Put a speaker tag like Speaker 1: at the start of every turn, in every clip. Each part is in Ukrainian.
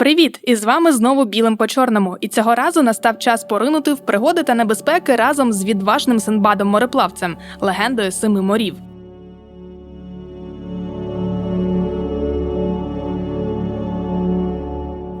Speaker 1: Привіт! І з вами знову білим по чорному. І цього разу настав час поринути в пригоди та небезпеки разом з відважним Синбадом мореплавцем, легендою семи морів.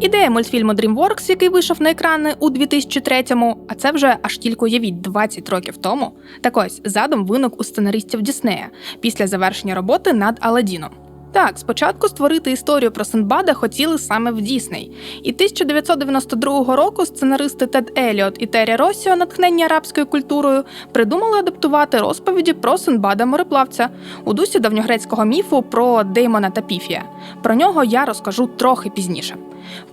Speaker 1: Ідея мультфільму DreamWorks, який вийшов на екрани у 2003-му, а це вже аж тільки уявіть 20 років тому. Так ось задум виник у сценаристів Діснея після завершення роботи над Аладдіном. Так, спочатку створити історію про Синдбада хотіли саме в Дісней. І 1992 року сценаристи Тед Еліот і Террі Росіо, натхнені арабською культурою, придумали адаптувати розповіді про Синдбада мореплавця у дусі давньогрецького міфу про Деймона та Піфія. Про нього я розкажу трохи пізніше.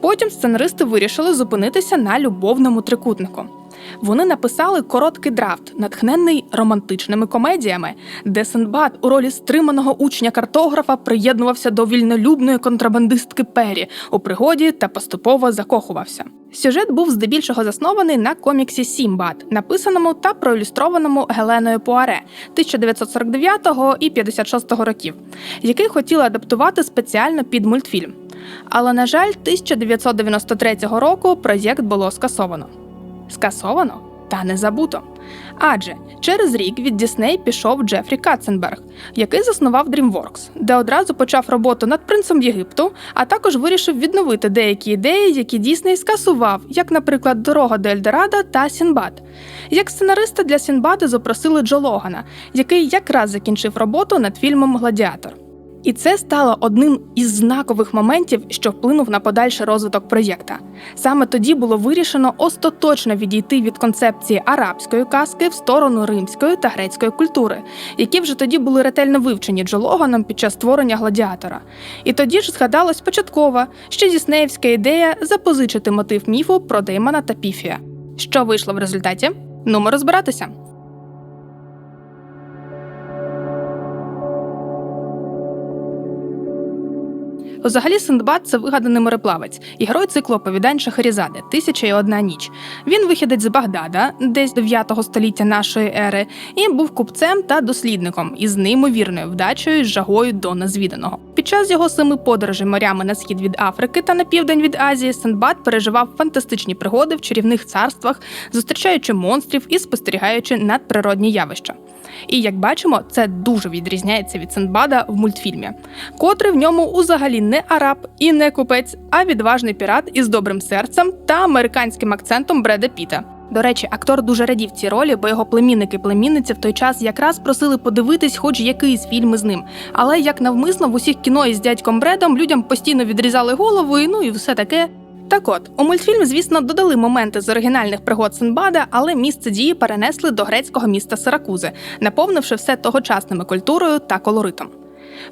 Speaker 1: Потім сценаристи вирішили зупинитися на любовному трикутнику. Вони написали короткий драфт, натхнений романтичними комедіями, де Синдбад у ролі стриманого учня картографа приєднувався до вільнолюбної контрабандистки Пері у пригоді та поступово закохувався. Сюжет був здебільшого заснований на коміксі Сімбад, написаному та проілюстрованому Геленою Пуаре 1949 і 56 років, який хотіли адаптувати спеціально під мультфільм. Але, на жаль, 1993 року проєкт було скасовано. Скасовано та не забуто. Адже через рік від Дісней пішов Джефрі Катценберг, який заснував DreamWorks, де одразу почав роботу над принцем Єгипту, а також вирішив відновити деякі ідеї, які Дісней скасував, як, наприклад, Дорога до Ельдорадо та Сінбад. Як сценариста для Сінбади запросили Джо Логана, який якраз закінчив роботу над фільмом Гладіатор. І це стало одним із знакових моментів, що вплинув на подальший розвиток проєкта. Саме тоді було вирішено остаточно відійти від концепції арабської казки в сторону римської та грецької культури, які вже тоді були ретельно вивчені Джо Логаном під час створення гладіатора. І тоді ж згадалась початкова, ще діснеївська ідея запозичити мотив міфу про Деймона та Піфія. Що вийшло в результаті? Нумо розбиратися. Взагалі, Синдбад це вигаданий мореплавець і герой циклу оповідань Шахерізади Тисяча і одна ніч. Він вихідець з Багдада, десь 9 століття нашої ери, і був купцем та дослідником із неймовірною вдачею з жагою до незвіданого. Під час його семи подорожей морями на схід від Африки та на південь від Азії Синдбад переживав фантастичні пригоди в чарівних царствах, зустрічаючи монстрів і спостерігаючи надприродні явища. І як бачимо, це дуже відрізняється від Синдбада в мультфільмі, котрий в ньому узагалі не араб і не купець, а відважний пірат із добрим серцем та американським акцентом Бреда Піта. До речі, актор дуже радів цій ролі, бо його племінники племінниці в той час якраз просили подивитись, хоч якийсь фільм із ним. Але як навмисно в усіх кіно із дядьком Бредом людям постійно відрізали голову, і ну і все таке. Так от, у мультфільм, звісно, додали моменти з оригінальних пригод Синбада, але місце дії перенесли до грецького міста Сиракузи, наповнивши все тогочасними культурою та колоритом.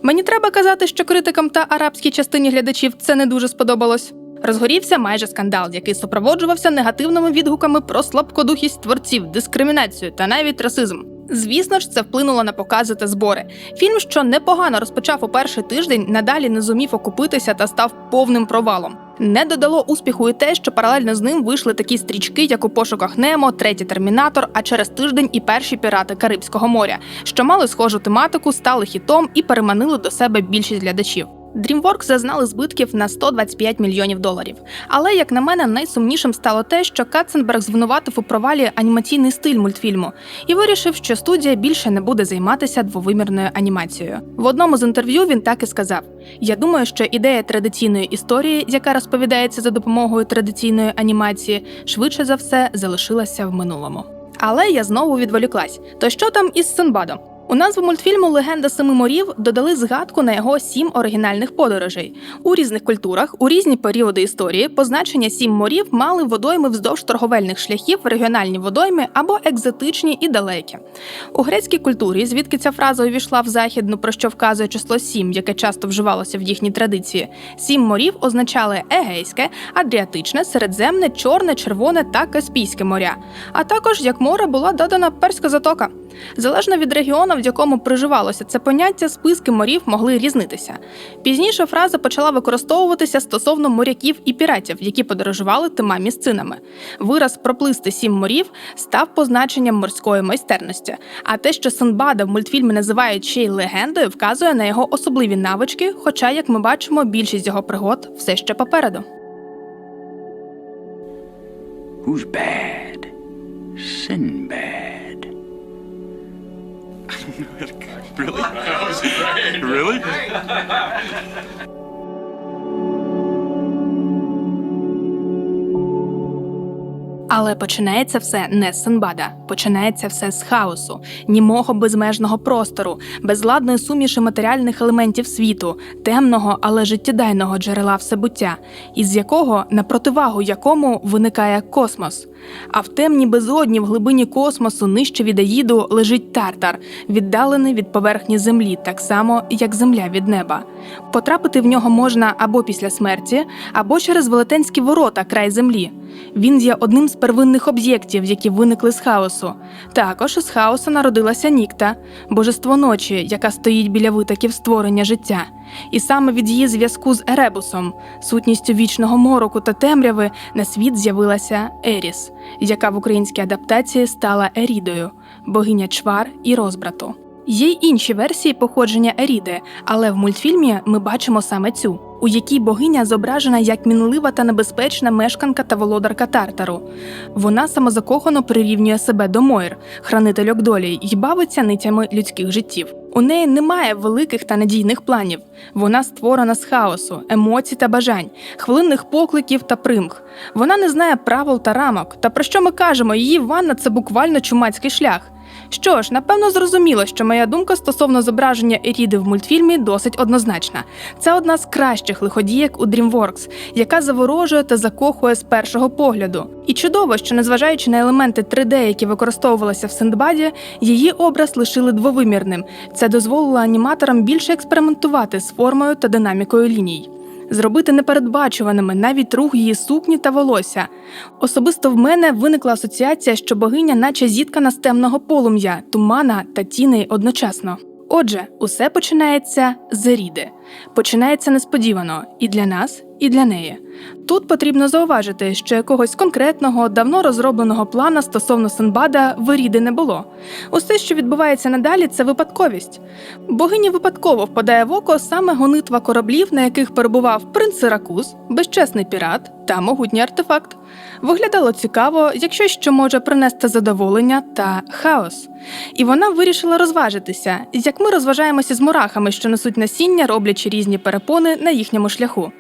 Speaker 1: Мені треба казати, що критикам та арабській частині глядачів це не дуже сподобалось. Розгорівся майже скандал, який супроводжувався негативними відгуками про слабкодухість творців, дискримінацію та навіть расизм. Звісно ж, це вплинуло на покази та збори. Фільм, що непогано розпочав у перший тиждень, надалі не зумів окупитися та став повним провалом. Не додало успіху і те, що паралельно з ним вийшли такі стрічки, як у пошуках Немо, третій термінатор, а через тиждень і перші пірати Карибського моря, що мали схожу тематику, стали хітом і переманили до себе більшість глядачів. DreamWorks зазнали збитків на 125 мільйонів доларів. Але, як на мене, найсумнішим стало те, що Катценберг звинуватив у провалі анімаційний стиль мультфільму і вирішив, що студія більше не буде займатися двовимірною анімацією. В одному з інтерв'ю він так і сказав: Я думаю, що ідея традиційної історії, яка розповідається за допомогою традиційної анімації, швидше за все залишилася в минулому. Але я знову відволіклась. То що там із Синбадом? У назву мультфільму Легенда семи морів додали згадку на його сім оригінальних подорожей. У різних культурах, у різні періоди історії, позначення сім морів мали водойми вздовж торговельних шляхів, регіональні водойми або екзотичні і далекі. У грецькій культурі, звідки ця фраза увійшла в західну, про що вказує число сім, яке часто вживалося в їхній традиції, сім морів означали Егейське, Адріатичне, Середземне, Чорне, Червоне та Каспійське моря. А також як море була додана перська затока. Залежно від регіону, в якому приживалося це поняття, списки морів могли різнитися. Пізніше фраза почала використовуватися стосовно моряків і піратів, які подорожували тима місцинами. Вираз проплисти сім морів став позначенням морської майстерності. А те, що Синбада в мультфільмі називають ще й легендою, вказує на його особливі навички. Хоча, як ми бачимо, більшість його пригод все ще попереду.
Speaker 2: Who's bad? Sinbad.
Speaker 3: Really? really?
Speaker 1: Але починається все не з Синбада, починається все з хаосу, німого безмежного простору, безладної суміші матеріальних елементів світу, темного, але життєдайного джерела всебуття, із якого на противагу якому виникає космос. А в темній безодні в глибині космосу нижче від Аїду лежить тартар, віддалений від поверхні землі, так само як земля від неба. Потрапити в нього можна або після смерті, або через велетенські ворота край землі. Він є одним з первинних об'єктів, які виникли з хаосу. Також з хаосу народилася Нікта, божество ночі, яка стоїть біля витоків створення життя. І саме від її зв'язку з Еребусом, сутністю вічного мороку та темряви, на світ з'явилася Еріс, яка в українській адаптації стала Ерідою, богиня чвар і розбрату. Є й інші версії походження Еріди, але в мультфільмі ми бачимо саме цю, у якій богиня зображена як мінлива та небезпечна мешканка та володарка Тартару. Вона самозакохано прирівнює себе до Мойр, хранительок долі, й бавиться нитями людських життів. У неї немає великих та надійних планів. Вона створена з хаосу, емоцій та бажань, хвилинних покликів та примх. Вона не знає правил та рамок. Та про що ми кажемо? Її ванна це буквально чумацький шлях. Що ж, напевно, зрозуміло, що моя думка стосовно зображення Еріди в мультфільмі досить однозначна. Це одна з кращих лиходієк у DreamWorks, яка заворожує та закохує з першого погляду. І чудово, що незважаючи на елементи 3D, які використовувалися в Синдбаді, її образ лишили двовимірним. Це дозволило аніматорам більше експериментувати з формою та динамікою ліній. Зробити непередбачуваними навіть рух її сукні та волосся. Особисто в мене виникла асоціація, що богиня, наче зіткана з темного полум'я, тумана та тіней одночасно. Отже, усе починається з Еріди. Починається несподівано і для нас, і для неї. Тут потрібно зауважити, що якогось конкретного, давно розробленого плана стосовно Синбада в Еріди не було. Усе, що відбувається надалі, це випадковість. Богині випадково впадає в око саме гонитва кораблів, на яких перебував принц Сиракуз, безчесний пірат та могутній артефакт. Виглядало цікаво, як щось, що може принести задоволення та хаос. І вона вирішила розважитися, як ми розважаємося з мурахами, що несуть насіння, роблячи різні перепони на їхньому шляху.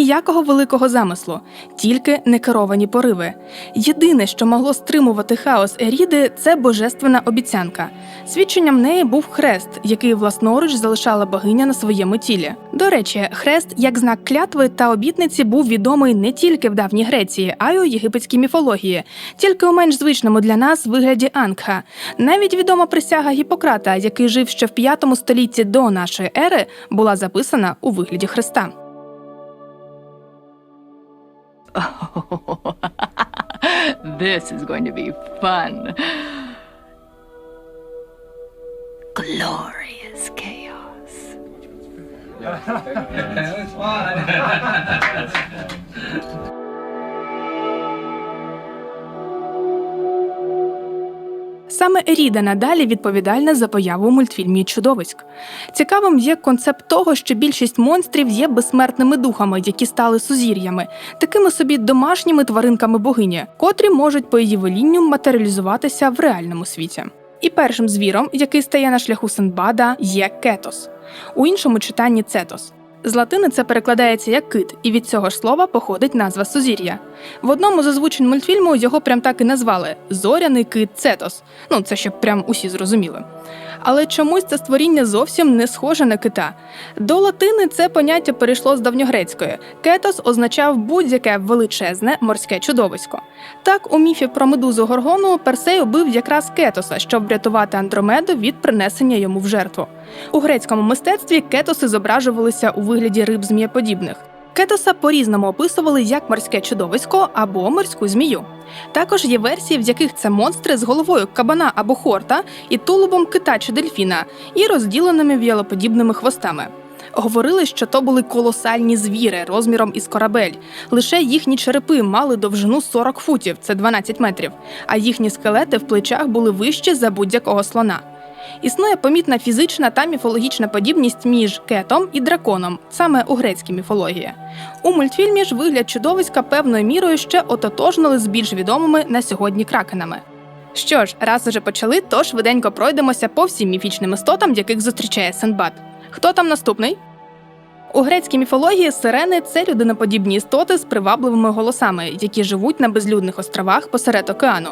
Speaker 1: Ніякого великого замислу, тільки некеровані пориви. Єдине, що могло стримувати хаос Еріди, це божественна обіцянка. Свідченням неї був хрест, який власноруч залишала богиня на своєму тілі. До речі, хрест як знак клятви та обітниці був відомий не тільки в давній Греції, а й у єгипетській міфології, тільки у менш звичному для нас вигляді Ангха. Навіть відома присяга Гіппократа, який жив ще в 5 столітті до нашої ери, була записана у вигляді хреста.
Speaker 4: this is going to be fun. Glorious chaos.
Speaker 1: Саме Еріда надалі відповідальна за появу у мультфільмі Чудовиськ. Цікавим є концепт того, що більшість монстрів є безсмертними духами, які стали сузір'ями, такими собі домашніми тваринками богині, котрі можуть по її велінню матеріалізуватися в реальному світі. І першим звіром, який стає на шляху Синдбада, є кетос, у іншому читанні цетос. З латини це перекладається як кит, і від цього ж слова походить назва сузір'я. В одному з озвучень мультфільму його прям так і назвали зоряний кит Цетос. Ну це щоб прям усі зрозуміли. Але чомусь це створіння зовсім не схоже на кита. До латини це поняття перейшло з давньогрецької. Кетос означав будь-яке величезне морське чудовисько. Так, у міфі про медузу Горгону Персей убив якраз кетоса, щоб врятувати Андромеду від принесення йому в жертву. У грецькому мистецтві кетоси зображувалися у вигляді риб змієподібних. Кетоса по-різному описували як морське чудовисько або морську змію. Також є версії, в яких це монстри з головою кабана або хорта і тулубом кита чи дельфіна, і розділеними віялоподібними хвостами. Говорили, що то були колосальні звіри розміром із корабель. Лише їхні черепи мали довжину 40 футів, це 12 метрів, а їхні скелети в плечах були вищі за будь-якого слона. Існує помітна фізична та міфологічна подібність між кетом і драконом, саме у грецькій міфології. У мультфільмі ж вигляд чудовиська певною мірою ще ототожнили з більш відомими на сьогодні кракенами. Що ж, раз уже почали, то швиденько пройдемося по всім міфічним істотам, яких зустрічає Сенбат. Хто там наступний? У грецькій міфології сирени це людиноподібні істоти з привабливими голосами, які живуть на безлюдних островах посеред океану.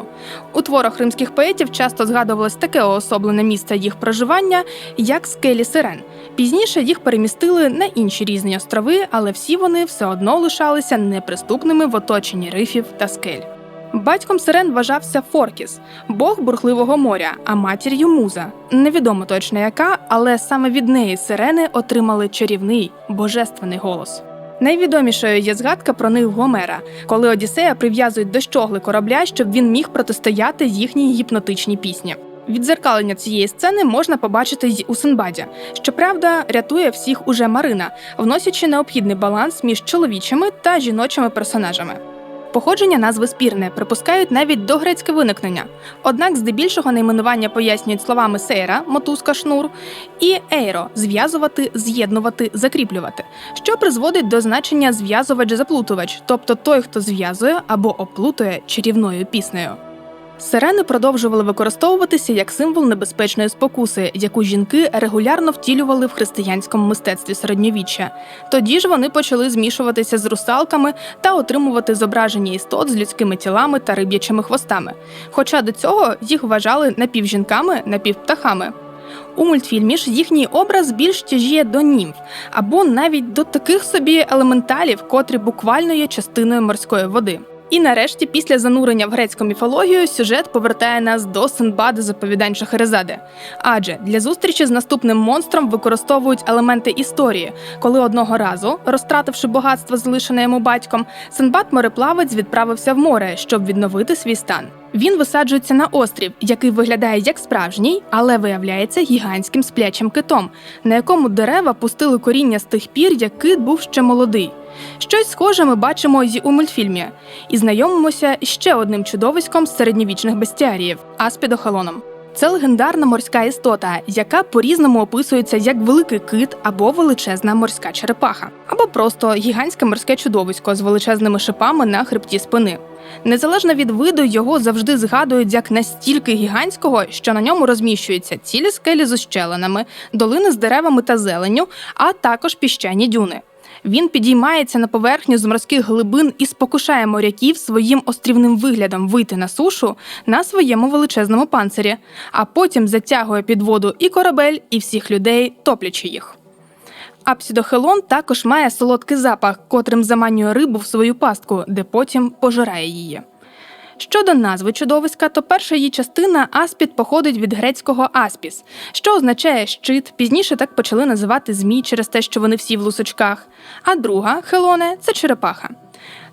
Speaker 1: У творах римських поетів часто згадувалось таке уособлене місце їх проживання, як скелі сирен. Пізніше їх перемістили на інші різні острови, але всі вони все одно лишалися неприступними в оточенні рифів та скель. Батьком сирен вважався Форкіс, бог бурхливого моря, а матір'ю муза. Невідомо точно яка, але саме від неї сирени отримали чарівний божественний голос. Найвідомішою є згадка про них Гомера, коли Одіссея прив'язують до щогли корабля, щоб він міг протистояти їхній гіпнотичній пісні. Відзеркалення цієї сцени можна побачити й у Синбаді. Щоправда, рятує всіх уже Марина, вносячи необхідний баланс між чоловічими та жіночими персонажами. Походження назви спірне припускають навіть до грецьке виникнення. Однак, здебільшого найменування пояснюють словами сейра, мотузка, шнур, і ейро зв'язувати, з'єднувати, закріплювати, що призводить до значення зв'язувач-заплутувач, тобто той, хто зв'язує або оплутує чарівною піснею. Сирени продовжували використовуватися як символ небезпечної спокуси, яку жінки регулярно втілювали в християнському мистецтві середньовіччя. Тоді ж вони почали змішуватися з русалками та отримувати зображення істот з людськими тілами та риб'ячими хвостами. Хоча до цього їх вважали напівжінками, напівптахами. У мультфільмі ж їхній образ більш тяжіє до німф або навіть до таких собі елементалів, котрі буквально є частиною морської води. І нарешті, після занурення в грецьку міфологію, сюжет повертає нас до Синбада заповідань Шахерезади. Адже для зустрічі з наступним монстром використовують елементи історії, коли одного разу, розтративши багатство, залишене йому батьком, Синбад мореплавець відправився в море, щоб відновити свій стан. Він висаджується на острів, який виглядає як справжній, але виявляється гігантським сплячим китом, на якому дерева пустили коріння з тих пір, як кит був ще молодий. Щось схоже ми бачимо й у мультфільмі, і знайомимося ще одним чудовиськом з середньовічних бестіаріїв аспідохалоном. Це легендарна морська істота, яка по-різному описується як великий кит або величезна морська черепаха, або просто гігантське морське чудовисько з величезними шипами на хребті спини. Незалежно від виду, його завжди згадують як настільки гігантського, що на ньому розміщуються цілі скелі з ущелинами, долини з деревами та зеленню, а також піщані дюни. Він підіймається на поверхню з морських глибин і спокушає моряків своїм острівним виглядом вийти на сушу на своєму величезному панцирі, а потім затягує під воду і корабель, і всіх людей, топлячи їх. Апсідохелон також має солодкий запах, котрим заманює рибу в свою пастку, де потім пожирає її. Щодо назви чудовиська, то перша її частина аспід походить від грецького аспіс, що означає щит. Пізніше так почали називати змій через те, що вони всі в лусочках. А друга хелоне це черепаха.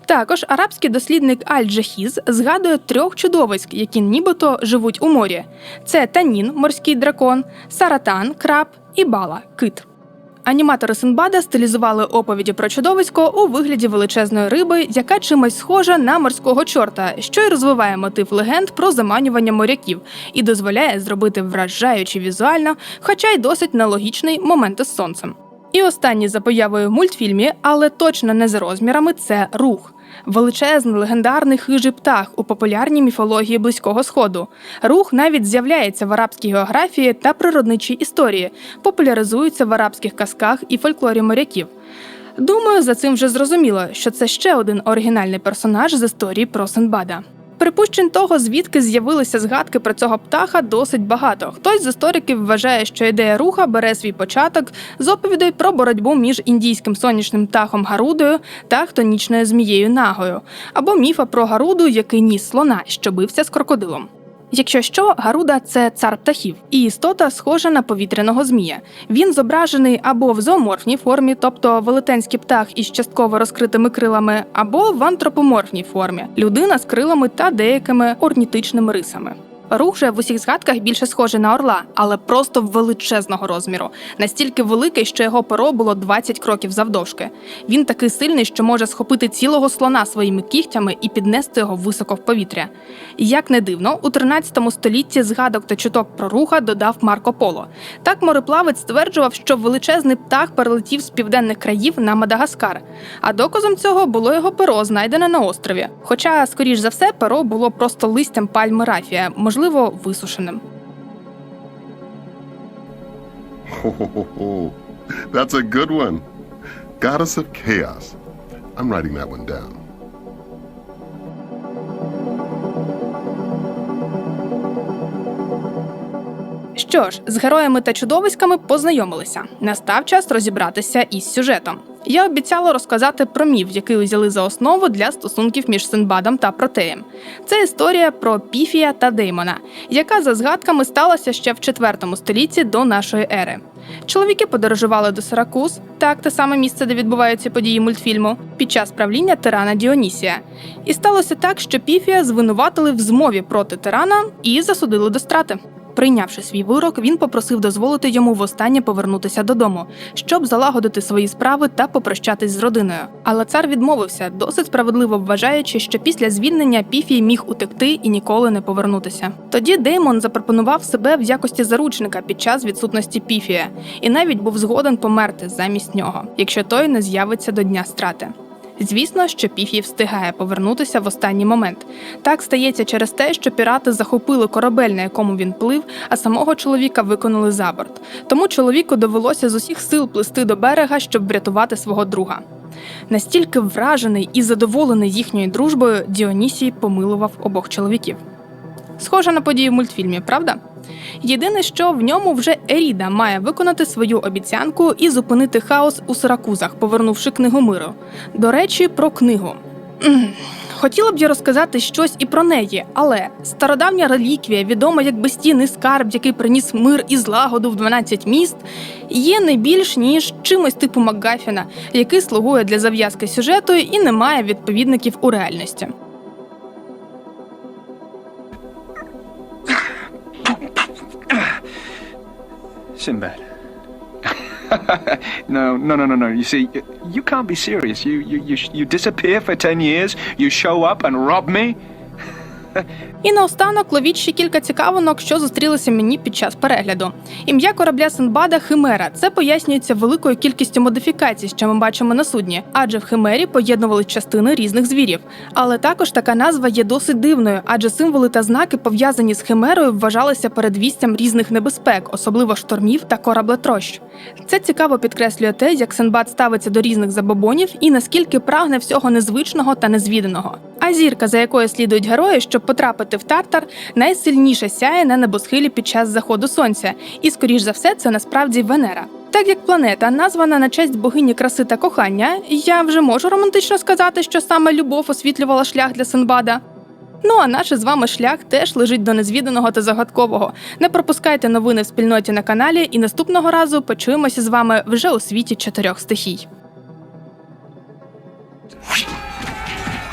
Speaker 1: Також арабський дослідник Аль-Джахіз згадує трьох чудовиськ, які нібито живуть у морі: це танін, морський дракон, саратан, краб і бала кит. Аніматори Синбада стилізували оповіді про чудовисько у вигляді величезної риби, яка чимось схожа на морського чорта, що й розвиває мотив легенд про заманювання моряків і дозволяє зробити вражаючи візуально, хоча й досить нелогічний момент із сонцем. І останній за появою в мультфільмі, але точно не за розмірами, це рух. Величезний легендарний хижий птах у популярній міфології Близького Сходу. Рух навіть з'являється в арабській географії та природничій історії, популяризується в арабських казках і фольклорі моряків. Думаю, за цим вже зрозуміло, що це ще один оригінальний персонаж з історії про Синбада. Припущень того, звідки з'явилися згадки про цього птаха, досить багато. Хтось з істориків вважає, що ідея руха бере свій початок з оповідей про боротьбу між індійським сонячним птахом Гарудою та хтонічною змією Нагою, або міфа про Гаруду, який ніс слона, що бився з крокодилом. Якщо що, Гаруда це цар птахів, і істота схожа на повітряного змія. Він зображений або в зооморфній формі, тобто велетенський птах із частково розкритими крилами, або в антропоморфній формі людина з крилами та деякими орнітичними рисами. Рух же в усіх згадках більше схожий на орла, але просто величезного розміру, настільки великий, що його перо було 20 кроків завдовжки. Він такий сильний, що може схопити цілого слона своїми кігтями і піднести його високо в повітря. Як не дивно, у 13 столітті згадок та чуток про руха додав Марко Поло. Так мореплавець стверджував, що величезний птах перелетів з південних країв на Мадагаскар. А доказом цього було його перо, знайдене на острові. Хоча, скоріш за все, перо було просто листям пальми рафія, можливо, висушеним.
Speaker 2: Oh, that's a good one. Goddess of Chaos. I'm writing that one down.
Speaker 1: Що ж, з героями та чудовиськами познайомилися. Настав час розібратися із сюжетом. Я обіцяла розказати про міф, який взяли за основу для стосунків між Синбадом та Протеєм. Це історія про Піфія та Деймона, яка за згадками сталася ще в IV столітті до нашої ери. Чоловіки подорожували до Сиракуз, так те саме місце, де відбуваються події мультфільму, під час правління тирана Діонісія. І сталося так, що Піфія звинуватили в змові проти тирана і засудили до страти. Прийнявши свій вирок, він попросив дозволити йому востаннє повернутися додому, щоб залагодити свої справи та попрощатись з родиною. Але цар відмовився, досить справедливо вважаючи, що після звільнення Піфій міг утекти і ніколи не повернутися. Тоді Деймон запропонував себе в якості заручника під час відсутності Піфія, і навіть був згоден померти замість нього, якщо той не з'явиться до дня страти. Звісно, що Піфій встигає повернутися в останній момент. Так стається через те, що пірати захопили корабель, на якому він плив, а самого чоловіка виконали за борт. Тому чоловіку довелося з усіх сил плисти до берега, щоб врятувати свого друга. Настільки вражений і задоволений їхньою дружбою, Діонісій помилував обох чоловіків. Схоже на події в мультфільмі, правда? Єдине, що в ньому вже Еріда має виконати свою обіцянку і зупинити хаос у Сиракузах, повернувши книгу миру. До речі, про книгу. Хотіла б я розказати щось і про неї, але стародавня реліквія, відома як безцінний скарб, який приніс мир і злагоду в 12 міст, є не більш ніж чимось типу Макгафіна, який слугує для зав'язки сюжету і не має відповідників у реальності.
Speaker 5: Sinbad. no, no, no, no, no. You see, y- you can't be serious. You, you, you, you disappear for ten years. You show up and rob me.
Speaker 1: І наостанок ловіть ще кілька цікавинок, що зустрілися мені під час перегляду. Ім'я корабля Синбада Химера. Це пояснюється великою кількістю модифікацій, що ми бачимо на судні, адже в Химері поєднували частини різних звірів. Але також така назва є досить дивною, адже символи та знаки, пов'язані з Химерою, вважалися передвістям різних небезпек, особливо штормів та кораблетрощ. Це цікаво підкреслює те, як Синбад ставиться до різних забобонів і наскільки прагне всього незвичного та незвіданого. А зірка, за якою слідують герої, щоб потрапити в Тартар, найсильніше сяє на небосхилі під час заходу сонця, і скоріш за все, це насправді Венера. Так як планета названа на честь богині краси та кохання, я вже можу романтично сказати, що саме любов освітлювала шлях для Синбада. Ну а наш з вами шлях теж лежить до незвіданого та загадкового. Не пропускайте новини в спільноті на каналі, і наступного разу почуємося з вами вже у світі чотирьох стихій.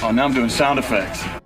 Speaker 3: Oh, now I'm doing sound effects.